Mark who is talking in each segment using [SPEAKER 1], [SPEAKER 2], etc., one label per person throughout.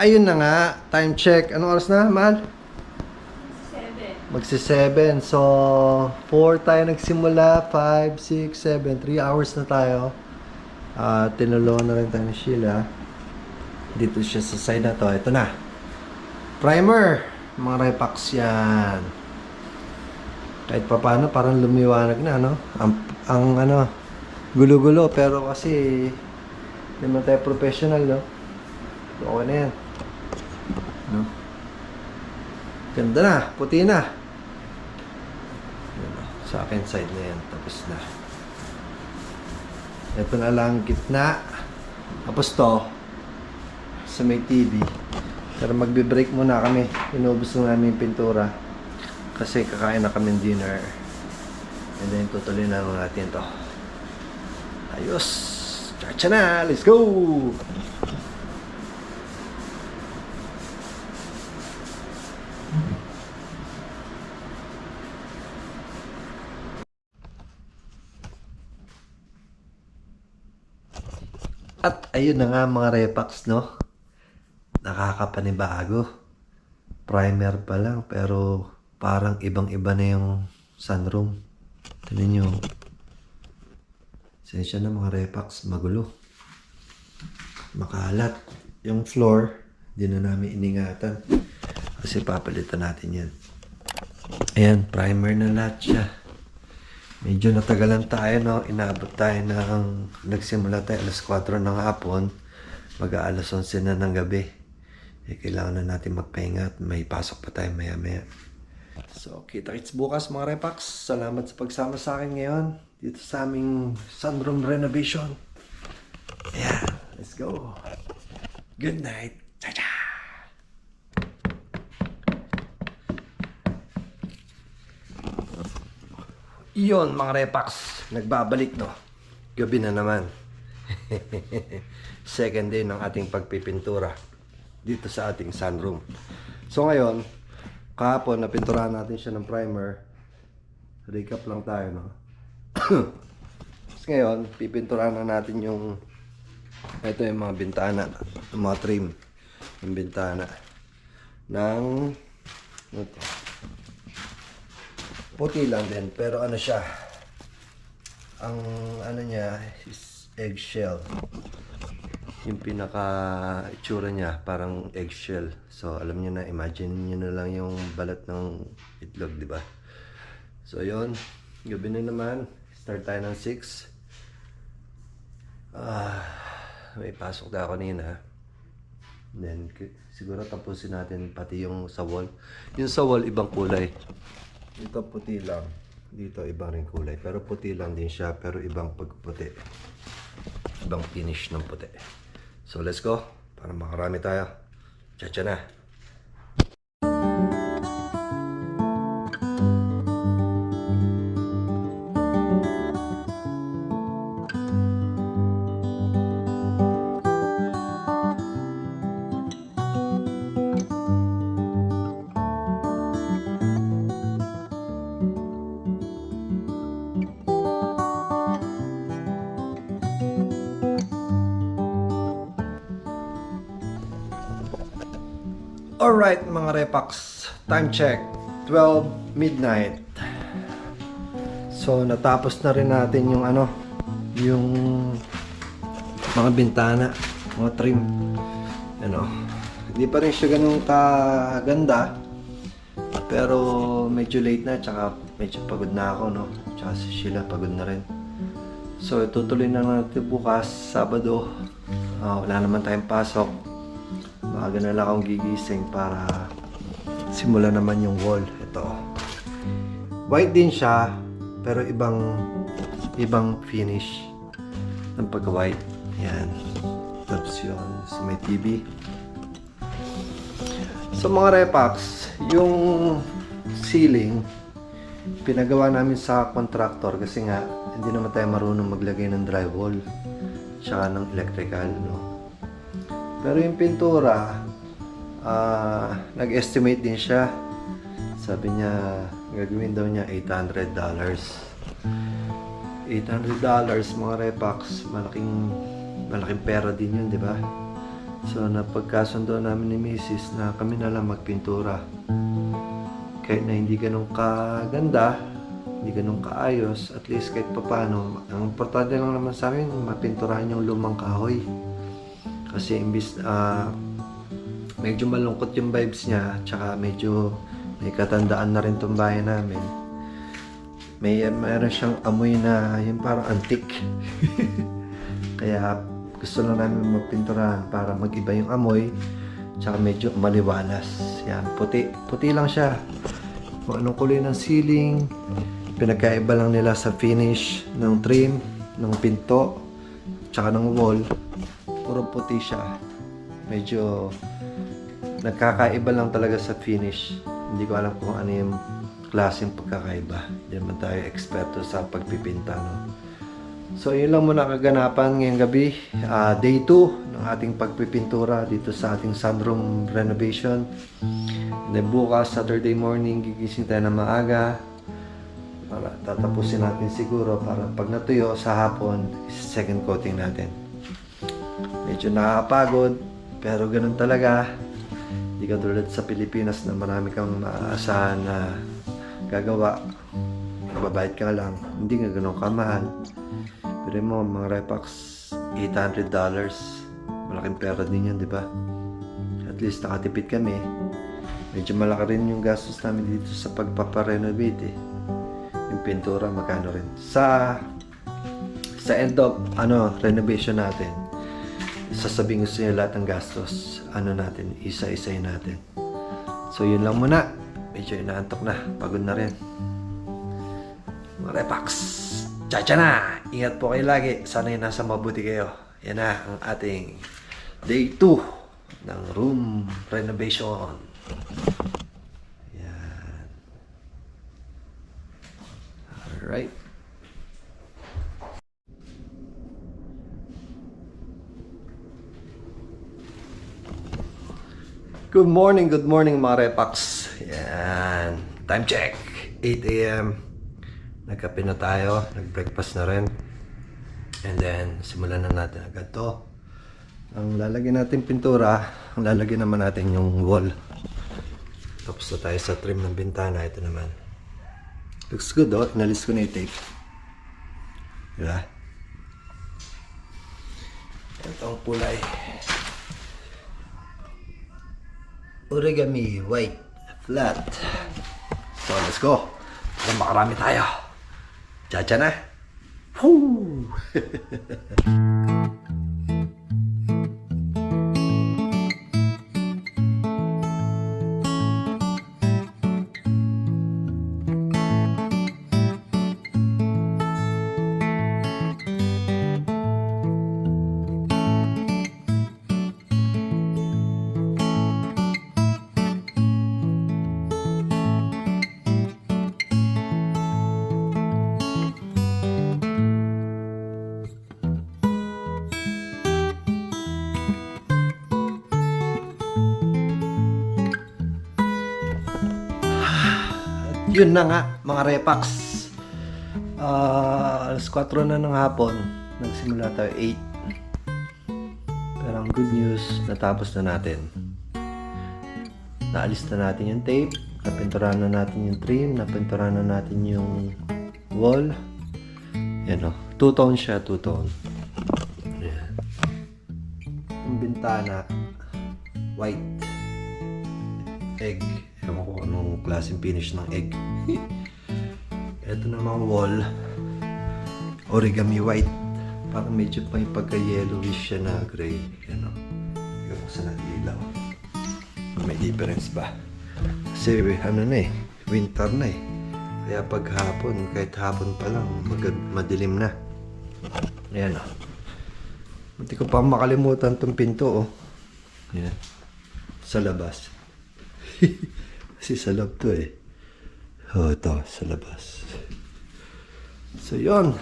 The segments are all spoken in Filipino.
[SPEAKER 1] ayun na nga, time check. Anong oras na, mahal?
[SPEAKER 2] Seven.
[SPEAKER 1] Magsi 7. So, 4 tayo nagsimula. 5, 6, 7. 3 hours na tayo. Ah, tinulungan na rin tayo ni Sheila. Dito siya sa side na to. Ito na. Primer. Mga repax yan. Kahit pa paano, parang lumiwanag na, no? Ang, ang ano, gulo-gulo. Pero kasi, hindi naman tayo professional, no? Okay na yan. No? Ganda na, puti na. Oh. Sa akin side na yan, tapos na. Ito na lang gitna. Tapos to, sa may TV. Pero magbe-break muna kami. Inubos na namin yung pintura. Kasi kakain na kami dinner. And then tutuloy na natin to. Ayos! Chacha na! Let's go! At ayun na nga mga repax, no? Nakakapanibago. Primer pa lang, pero parang ibang-iba na yung sunroom. Tignan nyo. Sensya na mga repax, magulo. Makalat. Yung floor, di na namin iningatan. Kasi papalitan natin yan. Ayan, primer na lahat siya. Medyo natagalan tayo, no? Inabot tayo ng... Nagsimula tayo alas 4 ng hapon. Mag alas 11 na ng gabi. Eh, kailangan na natin magpahinga at may pasok pa tayo maya-maya. So, kita-kits bukas mga repax. Salamat sa pagsama sa akin ngayon. Dito sa aming sunroom renovation. Ayan, let's go. Good night. Iyon mga repax, nagbabalik no. Gabi na naman. Second day ng ating pagpipintura dito sa ating sunroom. So ngayon, kahapon napinturahan natin siya ng primer. Recap lang tayo no. Tapos ngayon, pipinturahan na natin yung ito yung mga bintana, yung mga trim ng bintana ng ano to? Puti lang din pero ano siya? Ang ano niya is eggshell. Yung pinaka itsura niya parang eggshell. So alam niyo na imagine niyo na lang yung balat ng itlog di ba? So yon gabi na naman. Start tayo ng 6 ah may pasok na ako kanina then siguro tapusin natin pati yung sa wall yung sa wall ibang kulay ito puti lang. Dito ibang rin kulay. Pero puti lang din siya. Pero ibang pagputi. Ibang finish ng puti. So let's go. Para makarami tayo. Chacha na. Alright mga repax. Time check. 12 midnight. So natapos na rin natin yung ano, yung mga bintana, mga trim. Ano, hindi pa rin siya ganun kaganda. Pero medyo late na, tsaka medyo pagod na ako, no? Tsaka si Sheila pagod na rin. So, tutuloy na natin bukas, Sabado. Ah, wala naman tayong pasok. Maaga na lang akong gigising para simulan naman yung wall. Ito. White din siya, pero ibang ibang finish ng pagka-white. Yan. Tapos yun, sa may TV. Sa mga repax, yung ceiling, pinagawa namin sa contractor kasi nga, hindi naman tayo marunong maglagay ng drywall tsaka ng electrical, no? Pero yung pintura, ah, nag-estimate din siya. Sabi niya, gagawin daw niya $800. $800 mga repax, malaking malaking pera din yun, di ba? So, napagkasundo namin ni Mrs. na kami na lang magpintura. Kahit na hindi ganun kaganda, hindi ganun kaayos, at least kahit papano, ang importante lang naman sa amin, mapinturahan yung lumang kahoy. Kasi imbis, ah, medyo malungkot yung vibes niya, tsaka medyo may katandaan na rin tong bahay namin. May meron siyang amoy na yung parang antik. Kaya gusto lang namin magpinturahan para mag-iba yung amoy, tsaka medyo maliwalas. Yan, puti. Puti lang siya. Kung anong kulay ng ceiling, pinagkaiba lang nila sa finish ng trim, ng pinto, tsaka ng wall. Puro puti siya. Medyo nagkakaiba lang talaga sa finish. Hindi ko alam kung ano yung klaseng pagkakaiba. Hindi naman tayo eksperto sa pagpipinta. No? So, yun lang muna kaganapan ngayong gabi. Ah, day 2 ng ating pagpipintura dito sa ating sunroom renovation. And then bukas, Saturday morning, gigising tayo na maaga. Para tatapusin natin siguro para pag natuyo sa hapon, second coating natin. Medyo nakakapagod, pero ganun talaga. Hindi ka tulad sa Pilipinas na marami kang maaasahan na gagawa. Mababayad ka lang. Hindi nga ganun kamahal. Pero mo, mga Repax, $800. Malaking pera din yan, di ba? At least nakatipid kami. Medyo malaki rin yung gastos namin dito sa pagpaparenovate eh. Yung pintura, magkano rin. Sa sa end of ano renovation natin, sasabihin ko sa inyo lahat ng gastos. Ano natin, isa-isay natin. So yun lang muna. Medyo inaantok na. Pagod na rin. Repax. Chacha na! Ingat po kayo lagi. Sana yung nasa mabuti kayo. Yan na ang ating day 2 ng room renovation. Yan. Alright. Good morning, good morning mga Repax. Yan. Time check. 8 a.m. Nagkape na tayo. Nag-breakfast na rin. And then, simulan na natin agad to. Ang lalagyan natin pintura, ang lalagyan naman natin yung wall. Tapos na tayo sa trim ng bintana. Ito naman. Looks good oh. Inalis ko na yung tape. Diba? Ito ang kulay. Origami white flat. So, let's go. Para makarami tayo. Chacha na. Woo! Yun na nga, mga repax. Ah, alas 4 na ng hapon. Nagsimula tayo 8. Pero ang good news, natapos na natin. Naalis na natin yung tape. Napinturahan na natin yung trim. Napinturahan na natin yung wall. Yan o. Two-tone siya, two-tone. Yan. Yung bintana, white. Egg. Ko anong klaseng finish ng egg. Ito namang wall. Origami white. Parang medyo pa yung pagka-yellowish siya na gray. Ano. Ewan ko sa nag-ilaw. May difference ba? Kasi ano na eh. Winter na eh. Kaya pag hapon, kahit hapon pa lang, madilim na. Ayan o. Hindi ko pa makalimutan tong pinto oh. Ayan. Sa labas. Kasi sa loob to eh. Oh, ito, sa labas. So, yon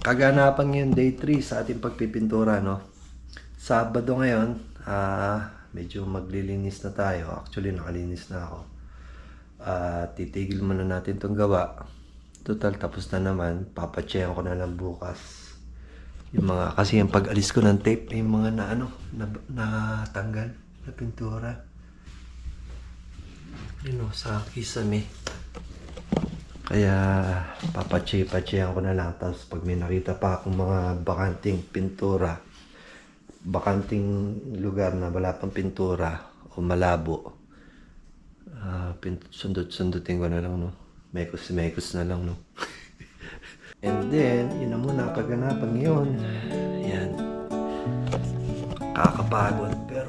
[SPEAKER 1] Kaganapan ngayon day 3 sa ating pagpipintura, no? Sabado ngayon, ah, medyo maglilinis na tayo. Actually, nakalinis na ako. Ah, titigil muna natin tong gawa. Total, tapos na naman. Papatsayan ko na lang bukas. Yung mga, kasi yung pag-alis ko ng tape, yung mga na ano, na, natanggal na pintura. Yun o, sa kisame. Kaya papatsi-patsihan ko na lang. Tapos pag may nakita pa akong mga bakanting pintura, bakanting lugar na wala pang pintura o malabo, ah pin- sundot-sundutin ko na lang, no? Mekos-mekos na lang, no? And then, yun na muna ang kaganapan ngayon. Yan. Kakapagod, naman.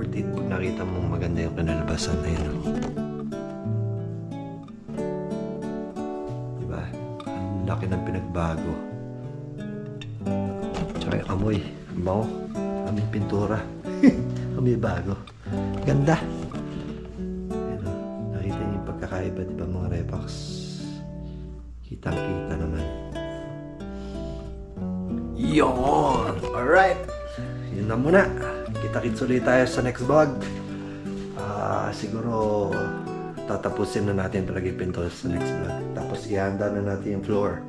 [SPEAKER 1] Worth pag nakita mong maganda yung kinalabasan na yun, no? Diba? Ang laki ng pinagbago. Tsaka yung amoy. Ang bango. Aming pintura. amoy bago. Ganda. Ayan o. Nakita niyo yung pagkakaiba, di ba mga Repax? Kitang-kita naman. Yon! Alright! Yun na muna. Kita-kits ulit tayo sa next vlog. Ah, siguro tatapusin na natin talaga yung pinto sa next vlog. Tapos ihanda na natin yung floor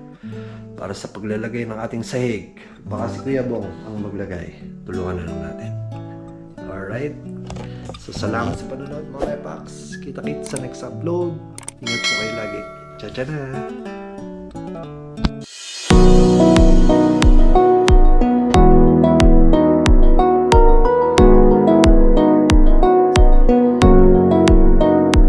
[SPEAKER 1] para sa paglalagay ng ating sahig. Baka si Kuya Bong ang maglagay. Tulungan na lang natin. Alright? So, salamat sa panonood mga Repax. Kita-kits sa next upload. Ingat po kayo lagi. Ciao na!